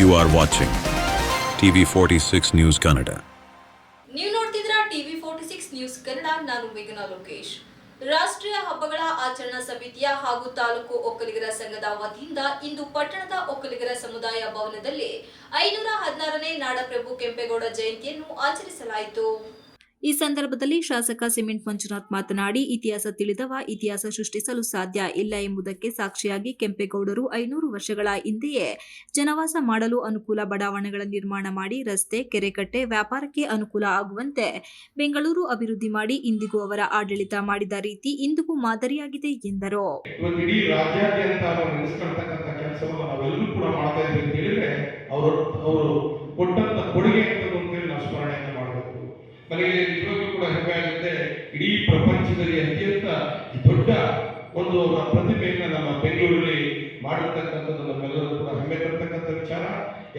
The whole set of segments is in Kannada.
You are watching TV 46 News Kannada. ನೀವು ನೋಡ್ತಿದ್ರ TV forty six news Kannada ನಾನು ಮೇಘನಾ ಲೋಕೇಶ್. ರಾಷ್ಟ್ರೀಯ ಹಬ್ಬಗಳ ಆಚರಣಾ ಸಮಿತಿಯ ಹಾಗೂ ತಾಲೂಕು ಒಕ್ಕಲಿಗರ ಸಂಘದ ವತಿಯಿಂದ ಇಂದು ಪಟ್ಟಣದ ಒಕ್ಕಲಿಗರ ಸಮುದಾಯ ಭವನದಲ್ಲಿ ಐನೂರ ಹದಿನಾರನೇ ನಾಡಪ್ರಭು ಕೆಂಪೇಗೌಡ ಜಯಂತಿಯನ್ನು ಆಚರಿಸಲಾಯಿತು. ಈ ಸಂದರ್ಭದಲ್ಲಿ ಶಾಸಕ ಸಿಮೆಂಟ್ ಮಂಜುನಾಥ್ ಮಾತನಾಡಿ, ಇತಿಹಾಸ ತಿಳಿದವ ಇತಿಹಾಸ ಸೃಷ್ಟಿಸಲು ಸಾಧ್ಯ ಇಲ್ಲ ಎಂಬುದಕ್ಕೆ ಸಾಕ್ಷಿಯಾಗಿ ಕೆಂಪೇಗೌಡರು ಐನೂರು ವರ್ಷಗಳ ಹಿಂದೆಯೇ ಜನವಾಸ ಮಾಡಲು ಅನುಕೂಲ ಬಡಾವಣೆಗಳ ನಿರ್ಮಾಣ ಮಾಡಿ, ರಸ್ತೆ, ಕೆರೆಕಟ್ಟೆ, ವ್ಯಾಪಾರಕ್ಕೆ ಅನುಕೂಲ ಆಗುವಂತೆ ಬೆಂಗಳೂರು ಅಭಿವೃದ್ಧಿ ಮಾಡಿ ಇಂದಿಗೂ ಅವರ ಆಡಳಿತ ಮಾಡಿದ ರೀತಿ ಇಂದಿಗೂ ಮಾದರಿಯಾಗಿದೆ ಎಂದರು. ಅವರು ಮಾಡಿರ್ತಕ್ಕಂಥದ್ದು ನಮ್ಮೆಲ್ಲರೂ ಕೂಡ ಹೆಮ್ಮೆ ತರ್ತಕ್ಕಂಥ ವಿಚಾರ.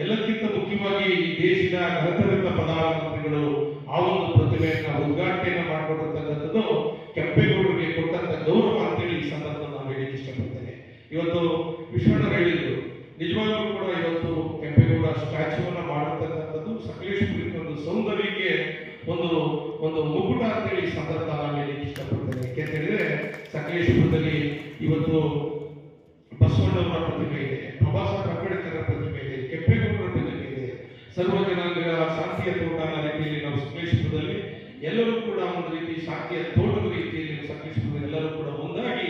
ಎಲ್ಲಕ್ಕಿಂತ ಮುಖ್ಯವಾಗಿ ಈ ದೇಶದ ಗಣತಂತ್ರ ಪ್ರಧಾನಮಂತ್ರಿಗಳು ಆ ಒಂದು ಪ್ರತಿಮೆಯನ್ನು ಉದ್ಘಾಟನೆಯನ್ನ ಮಾಡಿಕೊಟ್ಟಿರ್ತಕ್ಕಂಥದ್ದು ಕೆಂಪೇಗೌಡರಿಗೆ ಕೊಟ್ಟಂತ ಗೌರವ ಅಂತೇಳಿ ಈ ಸಂದರ್ಭದಲ್ಲಿ ನಾನು ಹೇಳಿಕ್ಕೆ ಇಷ್ಟಪಡ್ತೇನೆ. ಇವತ್ತು ವಿಶ್ವಣ್ಣ ಹೇಳಿದ್ರು, ನಿಜವಾಗ್ಲೂ ಕೂಡ ಇವತ್ತು ಕೆಂಪೇಗೌಡ ಸ್ಟ್ಯಾಚ್ಯೂವನ್ನ ಮಾಡಿರ್ತಕ್ಕಂಥದ್ದು ಸಕಲೇಶ್ಪುರಕ್ಕೆ ಒಂದು ಸೌಂದರ್ಯಕ್ಕೆ ಒಂದು ಒಂದು ಮುಕುಟ ಅಂತೇಳಿ ಈ ಸಂದರ್ಭ ನಾನು ಹೇಳಲಿಕ್ಕೆ ಇಷ್ಟಪಡ್ತೇನೆ. ಯಾಕೆ ಹೇಳಿದ್ರೆ ಸಕಲೇಶ್ಪುರದಲ್ಲಿ ಇವತ್ತು ಬಸವಣ್ಣವರ ಪ್ರತಿಭೆ ಇದೆ ಬಾಬಾ ಸಾಹೇಬ್ ಅಂಬೇಡ್ಕರ್ ಪ್ರತಿಭೆ ಇದೆ ಕೆಂಪೇಗೌಡರ ಪ್ರತಿಭೆ ಇದೆ ಸರ್ವ ಶಾಂತಿಯ ತೋಟ ಅನ್ನೋ ರೀತಿಯಲ್ಲಿ ನಾವು ಸಕಲೇಶ್ಪುರದಲ್ಲಿ ಎಲ್ಲರೂ ಕೂಡ ಒಂದು ರೀತಿ ಶಾಂತಿಯ ತೋಟದ ರೀತಿಯಲ್ಲಿ ಸಕಲೇಶ್ಪುರದಲ್ಲಿ ಎಲ್ಲರೂ ಕೂಡ ಒಂದಾಗಿ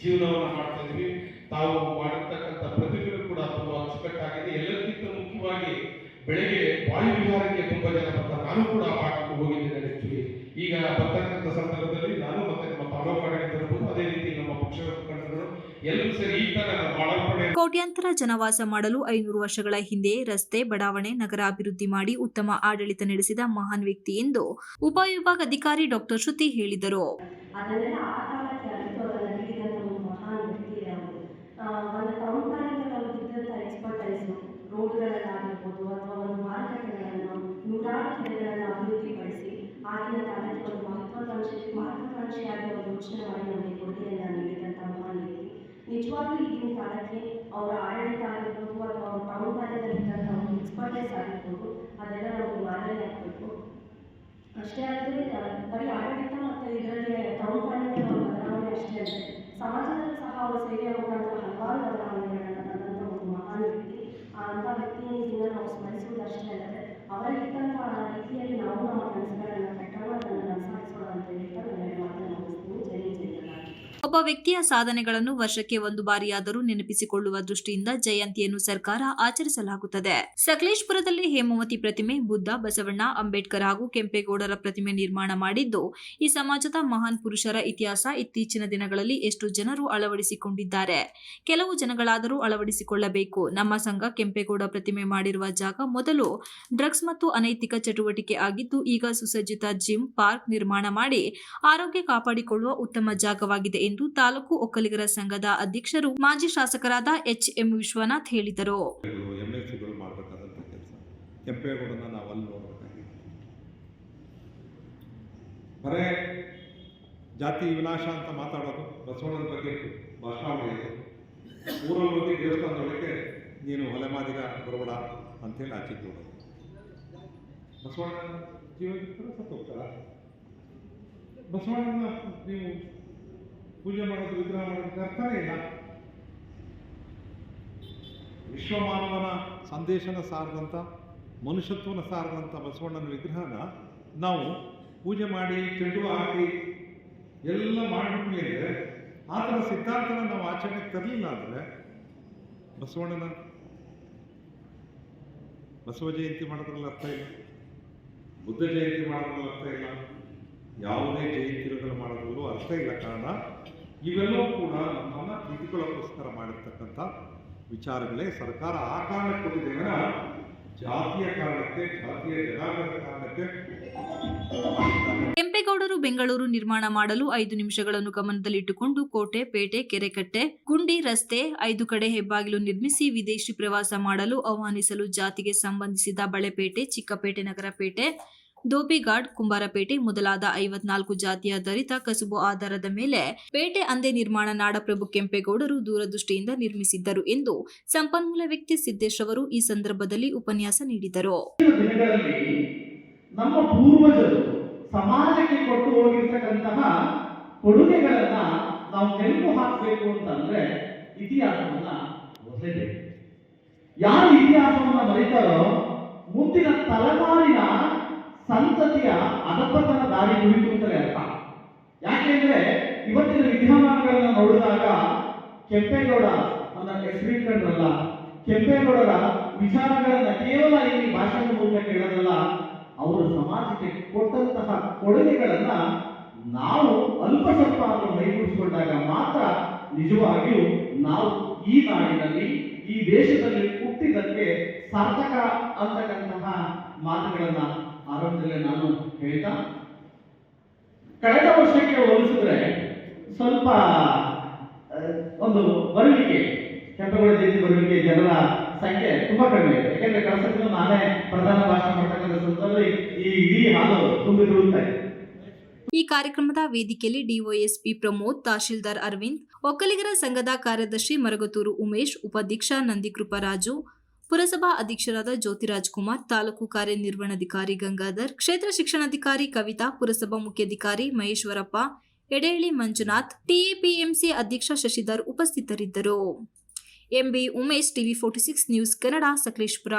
ಜೀವನವನ್ನು ಮಾಡ್ತಾ ಇದ್ವಿ. ತಾವು ಮಾಡಿರ್ತಕ್ಕಂಥ ಪ್ರತಿಭೆಗಳು ಕೂಡ ತುಂಬಾ ಅಚ್ಚುಕಟ್ಟಾಗಿದೆ. ಎಲ್ಲರಿಗಿಂತ ಮುಖ್ಯವಾಗಿ ಬೆಳಿಗ್ಗೆ ವಾಯು ವಿಹಾರಕ್ಕೆ ತುಂಬಾ ಜನ ಬರ್ತಾರೆ. ನಾನು ಕೂಡ ಪಾಠಕ್ಕೆ ಹೋಗಿದ್ದೇನೆ ಈಗ ಬರ್ತಕ್ಕಂಥ ಸಂದರ್ಭದಲ್ಲಿ ನಾನು ಮತ್ತೆ ನಮ್ಮ ತಾಲೂಕು ಆಡಳಿತ ಅದೇ ರೀತಿ ನಮ್ಮ ಪಕ್ಷದ ಮುಖಂಡರು ಎಲ್ಲರೂ ಸರಿ ಈ ತರ ಮಾಲಾರ್ಪಣೆ ಕೋಟ್ಯಾಂತರ ಜನವಾಸ ಮಾಡಲು ಐನೂರು ವರ್ಷಗಳ ಹಿಂದೆ ರಸ್ತೆ ಬಡಾವಣೆ ನಗರ ಅಭಿವೃದ್ಧಿ ಮಾಡಿ ಉತ್ತಮ ಆಡಳಿತ ನಡೆಸಿದ ಮಹಾನ್ ವ್ಯಕ್ತಿ ಎಂದು ಉಪವಿಭಾಗಾಧಿಕಾರಿ ಡಾಕ್ಟರ್ ಶ್ರುತಿ ಹೇಳಿದರು. ಯೋಚನೆ ಮಾಡಿ ನಮಗೆ ಕೊಡುಗೆಯನ್ನು ನೀಡಿದಂಥ ಮಹಾನ್ ವ್ಯಕ್ತಿ. ಈಗಿನ ಕಾಲಕ್ಕೆ ಅವರ ಆಡಳಿತ ಆಗಿರ್ಬೋದು ಅಥವಾ ಅವ್ರ ಟೌನ್ ಪ್ಲಾನಿಂಗಲ್ಲಿದ್ದಂಥ ಒಂದು ಎಕ್ಸ್ಪರ್ಟೈಸ್ ಆಗಿರ್ಬೋದು ಅದೆಲ್ಲ ನಾವು ಮಾದರಿ ಆಗಬೇಕು ಅಷ್ಟೇ ಅಲ್ಲದೆ ಬರೀ ಆಡಳಿತ ಮತ್ತು ಇದರಲ್ಲಿ ಪ್ರಾಮುಖ್ಯತೆ ಪ್ಲಾನಿಂಗ್ ಅವರ ಬದಲಾವಣೆ ಅಷ್ಟೇ ಅಲ್ಲದೆ ಸಮಾಜದಲ್ಲಿ ಸಹ ಅವರು ಸೇವೆಯ ಮುಖಾಂತರ ಹಲವಾರು ಬದಲಾವಣೆಗಳನ್ನು ತಂದಂಥ ಒಂದು ಮಹಾನ್ ವ್ಯಕ್ತಿ. ಅಂಥ ವ್ಯಕ್ತಿಯನ್ನು ನಾವು ಸ್ಮರಿಸುವುದು ಅಷ್ಟೇ ಅಲ್ಲದೆ ಅವರಿಗಿದ್ದಂಥ ರೀತಿಯಲ್ಲಿ ನಾವು ನಮ್ಮ ಕನಸುಗಳನ್ನು ಕಟ್ಟೋಣ ಒಬ್ಬ ವ್ಯಕ್ತಿಯ ಸಾಧನೆಗಳನ್ನು ವರ್ಷಕ್ಕೆ ಒಂದು ಬಾರಿಯಾದರೂ ನೆನಪಿಸಿಕೊಳ್ಳುವ ದೃಷ್ಟಿಯಿಂದ ಜಯಂತಿಯನ್ನು ಸರ್ಕಾರ ಆಚರಿಸಲಾಗುತ್ತದೆ. ಸಕಲೇಶ್ಪುರದಲ್ಲಿ ಹೇಮಾವತಿ ಪ್ರತಿಮೆ, ಬುದ್ಧ, ಬಸವಣ್ಣ, ಅಂಬೇಡ್ಕರ್ ಹಾಗೂ ಕೆಂಪೇಗೌಡರ ಪ್ರತಿಮೆ ನಿರ್ಮಾಣ ಮಾಡಿದ್ದು, ಈ ಸಮಾಜದ ಮಹಾನ್ ಪುರುಷರ ಇತಿಹಾಸ ಇತ್ತೀಚಿನ ದಿನಗಳಲ್ಲಿ ಎಷ್ಟು ಜನರು ಅಳವಡಿಸಿಕೊಂಡಿದ್ದಾರೆ. ಕೆಲವು ಜನಗಳಾದರೂ ಅಳವಡಿಸಿಕೊಳ್ಳಬೇಕು. ನಮ್ಮ ಸಂಘ ಕೆಂಪೇಗೌಡ ಪ್ರತಿಮೆ ಮಾಡಿರುವ ಜಾಗ ಮೊದಲು ಡ್ರಗ್ಸ್ ಮತ್ತು ಅನೈತಿಕ ಚಟುವಟಿಕೆ ಆಗಿದ್ದು, ಈಗ ಸುಸಜ್ಜಿತ ಜಿಮ್, ಪಾರ್ಕ್ ನಿರ್ಮಾಣ ಮಾಡಿ ಆರೋಗ್ಯ ಕಾಪಾಡಿಕೊಳ್ಳುವ ಉತ್ತಮ ಜಾಗವಾಗಿದೆ ಎಂದು ತಾಲೂಕು ಒಕ್ಕಲಿಗರ ಸಂಘದ ಅಧ್ಯಕ್ಷರು ಮಾಜಿ ಶಾಸಕರಾದ ಎಚ್ ಎಂ ವಿಶ್ವನಾಥ್ ಹೇಳಿದರು. ಬರೇ ಜಾತಿ ವಿನಾಶ ಅಂತ ಮಾತಾಡೋದು ಬಸವಣ್ಣನ ಬಗ್ಗೆ ಭಾಷಣ ಮಾಡಿದೆ ಊರಲ್ಲಿ ಹೋಗಿ ದೇವಸ್ಥಾನದೊಳಗೆ ನೀನು ಹೊಲೆಮಾದಿಗ ಬರಬೇಡ ಅಂತೇಳಿ ಆಚೆ ನೋಡೋದು. ಬಸವಣ್ಣನ ಜೀವ ಸತ್ತು ಹೋಗ್ತಾರ ಬಸವಣ್ಣನ ನೀವು ಪೂಜೆ ಮಾಡೋದು, ವಿಗ್ರಹ ಮಾಡೋದಕ್ಕೆ ಅರ್ಥನೇ ಇಲ್ಲ. ವಿಶ್ವಮಾನವನ ಸಂದೇಶನ ಸಾರದಂಥ ಮನುಷ್ಯತ್ವನ ಸಾರದಂಥ ಬಸವಣ್ಣನ ವಿಗ್ರಹನ ನಾವು ಪೂಜೆ ಮಾಡಿ, ಚೆಂಡು ಹಾಕಿ ಎಲ್ಲ ಮಾಡಿಬಿಟ್ಟ ಮೇಲೆ ಆತನ ಸಿದ್ಧಾಂತನ ನಾವು ಆಚರಣೆಗೆ ತರಲಿಲ್ಲ ಅಂದರೆ ಬಸವಣ್ಣನ ಬಸವ ಜಯಂತಿ ಮಾಡೋದ್ರಲ್ಲಿ ಅರ್ಥ ಇಲ್ಲ. ಬುದ್ಧ ಜಯಂತಿ ಮಾಡೋದ್ರಲ್ಲಿ ಅರ್ಥ ಇಲ್ಲ. ಯಾವುದೇ ಜಯಂತಿಗಳು ಮಾಡೋದ್ರಲ್ಲೂ ಅರ್ಥ ಇಲ್ಲ. ಕಾರಣ ಇವೆಲ್ಲವೂ ಕೂಡ ನಮ್ಮನ್ನು ಹಿಡಿದುಕೊಳ್ಳೋಕ್ಕೋಸ್ಕರ ಮಾಡಿರ್ತಕ್ಕಂಥ ವಿಚಾರಗಳೇ. ಸರ್ಕಾರ ಆ ಕಾರಣಕ್ಕೆ ಕೊಟ್ಟಿದೆ ವಿನಃ ಜಾತಿಯ ಕಾರಣಕ್ಕೆ, ಜಾತಿಯ ಜನಾಂಗದ ಕಾರಣಕ್ಕೆ. ಕೆಂಪೇಗೌಡರು ಬೆಂಗಳೂರು ನಿರ್ಮಾಣ ಮಾಡಲು ಐದು ನಿಮಿಷಗಳನ್ನು ಗಮನದಲ್ಲಿಟ್ಟುಕೊಂಡು ಕೋಟೆ, ಪೇಟೆ, ಕೆರೆಕಟ್ಟೆ, ಗುಂಡಿ, ರಸ್ತೆ, ಐದು ಕಡೆ ಹೆಬ್ಬಾಗಿಲು ನಿರ್ಮಿಸಿ ವಿದೇಶಿ ಪ್ರವಾಸ ಮಾಡಲು ಆಹ್ವಾನಿಸಲು ಜಾತಿಗೆ ಸಂಬಂಧಿಸಿದ ಬಳೆಪೇಟೆ, ಚಿಕ್ಕಪೇಟೆ ನಗರಪೇಟೆ ದೋಬಿಘಾಟ್ ಕುಂಬಾರಪೇಟೆ ಮೊದಲಾದ ಐವತ್ನಾಲ್ಕು ಜಾತಿಯ ದಲಿತ ಕಸುಬು ಆಧಾರದ ಮೇಲೆ ಪೇಟೆ ಅಂದೆ ನಿರ್ಮಾಣ ನಾಡಪ್ರಭು ಕೆಂಪೇಗೌಡರು ದೂರದೃಷ್ಟಿಯಿಂದ ನಿರ್ಮಿಸಿದ್ದರು ಎಂದು ಸಂಪನ್ಮೂಲ ವ್ಯಕ್ತಿ ಸಿದ್ದೇಶ್ ಅವರು ಈ ಸಂದರ್ಭದಲ್ಲಿ ಉಪನ್ಯಾಸ ನೀಡಿದರು. ನಮ್ಮ ಪೂರ್ವಜರು ಸಮಾಜಕ್ಕೆ ಕೊಟ್ಟು ಹೋಗಿರ್ತಕ್ಕಂತಹ ಕೊಡುಗೆಗಳನ್ನ ನಾವು ನೆನಪು ಹಾಕಬೇಕು ಅಂತಂದ್ರೆ ಇತಿಹಾಸವನ್ನ ಓದಲೇಬೇಕು ಯಾರು ಇತಿಹಾಸವನ್ನ ಬರೀತಾರೋ ಮುಂದಿನ ತಲೆಮಾರಿನ ಸಂತತಿಯ ಅಧಪತನ ದಾರಿ ಕುರಿತು ಅಂತಲೇ ಅರ್ಥ. ಯಾಕೆಂದ್ರೆ ಇವತ್ತಿನ ವಿದ್ಯಮಾನಗಳನ್ನ ನೋಡಿದಾಗ ಕೆಂಪೇಗೌಡ ಅನ್ನ ಅಲ್ಲ ಕೆಂಪೇಗೌಡರ ವಿಚಾರಗಳನ್ನ ಕೇವಲ ಇಲ್ಲಿ ಭಾಷಣದ ಮೂಲಕ ಕೇಳೋದಲ್ಲ, ಅವರು ಸಮಾಜಕ್ಕೆ ಕೊಟ್ಟಂತಹ ಕೊಡುಗೆಗಳನ್ನ ನಾವು ಅಲ್ಪ ಸ್ವಲ್ಪ ಆದರೂ ಮೈಗೂಡಿಸಿಕೊಂಡಾಗ ಮಾತ್ರ ನಿಜವಾಗಿಯೂ ನಾವು ಈ ನಾಡಿನಲ್ಲಿ, ಈ ದೇಶದಲ್ಲಿ ಹುಟ್ಟಿದ್ದಕ್ಕೆ ಸಾರ್ಥಕ ಅಂತಕ್ಕಂತಹ ಮಾತುಗಳನ್ನ ಆರಂಭದಲ್ಲಿ ನಾನು ಹೇಳ್ತಾ, ಕಳೆದ ವರ್ಷಕ್ಕೆ ಹೋಲಿಸಿದ್ರೆ ಸ್ವಲ್ಪ ಒಂದು ಬರುವಿಕೆ, ಕೆಂಪೇಗೌಡ ಜಯಂತಿ ಬರುವಿಕೆ ಜನರ ಸಂಖ್ಯೆ ತುಂಬಾ ಕಡಿಮೆ ಇದೆ. ಯಾಕೆಂದ್ರೆ ಕಳೆದ ಸತಿನೂ ನಾನೇ ಪ್ರಧಾನ ಭಾಷಣ ಮಾಡ್ತಕ್ಕಂಥ ಸಂದರ್ಭದಲ್ಲಿ ಈ ಇಡೀ ಹಾಲು ತುಂಬಿ ತುಳುತ್ತಾ ಇದೆ. ಈ ಕಾರ್ಯಕ್ರಮದ ವೇದಿಕೆಯಲ್ಲಿ ಡಿಒಎಸ್ಪಿ ಪ್ರಮೋದ್, ತಹಶೀಲ್ದಾರ್ ಅರವಿಂದ್, ಒಕ್ಕಲಿಗರ ಸಂಘದ ಕಾರ್ಯದರ್ಶಿ ಮರಗತೂರು ಉಮೇಶ್, ಉಪಾಧ್ಯಕ್ಷ ನಂದಿಕೃಪರಾಜು ಪುರಸಭಾ ಅಧ್ಯಕ್ಷರಾದ ಜ್ಯೋತಿರಾಜ್ ಕುಮಾರ್ ತಾಲೂಕು ಕಾರ್ಯನಿರ್ವಹಣಾಧಿಕಾರಿ ಗಂಗಾಧರ್, ಕ್ಷೇತ್ರ ಶಿಕ್ಷಣಾಧಿಕಾರಿ ಕವಿತಾ, ಪುರಸಭಾ ಮುಖ್ಯಾಧಿಕಾರಿ ಮಹೇಶ್ವರಪ್ಪ, ಎಡೆಹಳ್ಳಿ ಮಂಜುನಾಥ್, ಟಿಎಪಿಎಂಸಿ ಅಧ್ಯಕ್ಷ ಶಶಿಧರ್ ಉಪಸ್ಥಿತರಿದ್ದರು. MB Umesh, TV forty six news Kannada Sakleshpur.